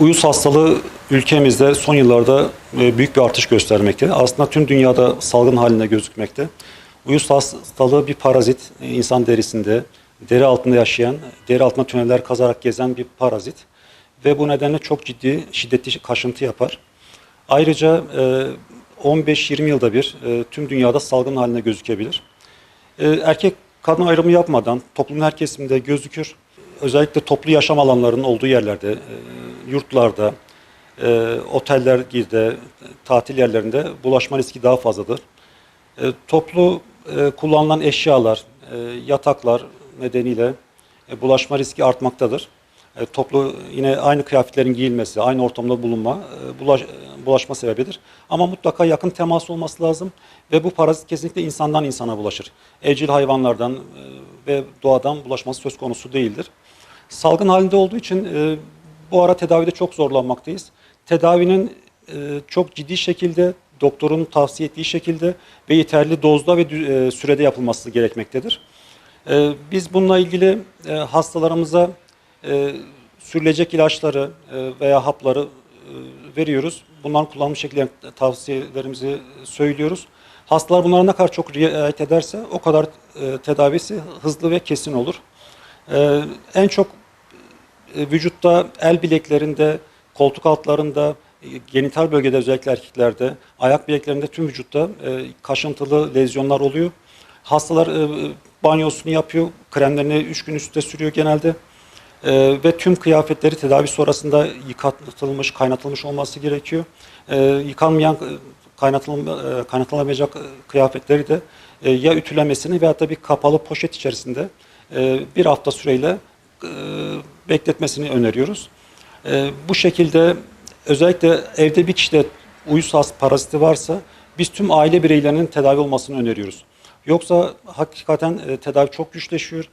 Uyuz hastalığı ülkemizde son yıllarda e, büyük bir artış göstermekte. Aslında tüm dünyada salgın halinde gözükmekte. Uyuz hastalığı bir parazit, e, insan derisinde, deri altında yaşayan, deri altında tüneller kazarak gezen bir parazit. Ve bu nedenle çok ciddi, şiddetli kaşıntı yapar. Ayrıca e, 15-20 yılda bir e, tüm dünyada salgın halinde gözükebilir. E, Erkek kadın ayrımı yapmadan toplumun her kesiminde gözükür. Özellikle toplu yaşam alanlarının olduğu yerlerde, e, yurtlarda, e, otellerde, tatil yerlerinde bulaşma riski daha fazladır. E, Toplu e, kullanılan eşyalar, e, yataklar nedeniyle e, bulaşma riski artmaktadır. E, Toplu yine aynı kıyafetlerin giyilmesi, aynı ortamda bulunma e, bulaş, e, bulaşma sebebidir. Ama mutlaka yakın temas olması lazım ve bu parazit kesinlikle insandan insana bulaşır. Evcil hayvanlardan e, ve doğadan bulaşması söz konusu değildir. Salgın halinde olduğu için e, bu ara tedavide çok zorlanmaktayız. Tedavinin e, çok ciddi şekilde doktorun tavsiye ettiği şekilde ve yeterli dozda ve e, sürede yapılması gerekmektedir. E, biz bununla ilgili e, hastalarımıza e, sürülecek ilaçları e, veya hapları e, veriyoruz. Bunların kullanım şekilleri tavsiyelerimizi söylüyoruz. Hastalar bunlara ne kadar çok riayet ederse o kadar e, tedavisi hızlı ve kesin olur. E, en çok vücutta el bileklerinde, koltuk altlarında, e, genital bölgede özellikle erkeklerde, ayak bileklerinde tüm vücutta e, kaşıntılı lezyonlar oluyor. Hastalar e, banyosunu yapıyor, kremlerini 3 gün üstte sürüyor genelde. E, ve tüm kıyafetleri tedavi sonrasında yıkatılmış, kaynatılmış olması gerekiyor. E, yıkanmayan, e, e, kaynatılamayacak e, kıyafetleri de e, ya ütülemesini veya da bir kapalı poşet içerisinde e, bir hafta süreyle e, bekletmesini öneriyoruz. E, bu şekilde özellikle evde bir kişide uyuz has paraziti varsa biz tüm aile bireylerinin tedavi olmasını öneriyoruz. Yoksa hakikaten e, tedavi çok güçleşiyor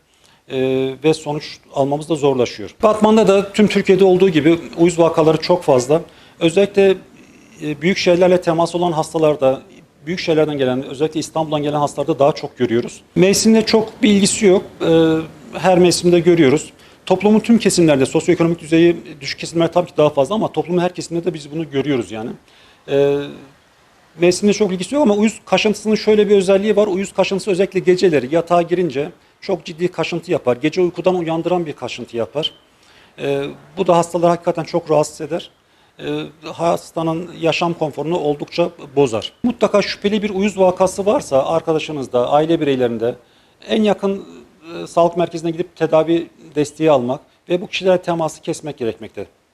e, ve sonuç almamız da zorlaşıyor. Batman'da da tüm Türkiye'de olduğu gibi uyuz vakaları çok fazla. Özellikle e, büyük şehirlerle temas olan hastalarda, büyük şehirlerden gelen, özellikle İstanbul'dan gelen hastalarda daha çok görüyoruz. Mevsimle çok bir ilgisi yok. E, Her mevsimde görüyoruz. Toplumun tüm kesimlerde, sosyoekonomik düzeyi düşük kesimler tabii ki daha fazla ama toplumun her kesiminde de biz bunu görüyoruz yani. E, Mevsimle çok ilgisi yok ama uyuz kaşıntısının şöyle bir özelliği var. Uyuz kaşıntısı özellikle geceleri yatağa girince çok ciddi kaşıntı yapar. Gece uykudan uyandıran bir kaşıntı yapar. Ee, bu da hastaları hakikaten çok rahatsız eder. Ee, hastanın yaşam konforunu oldukça bozar. Mutlaka şüpheli bir uyuz vakası varsa arkadaşınızda, aile bireylerinde en yakın e, sağlık merkezine gidip tedavi desteği almak ve bu kişilere teması kesmek gerekmektedir.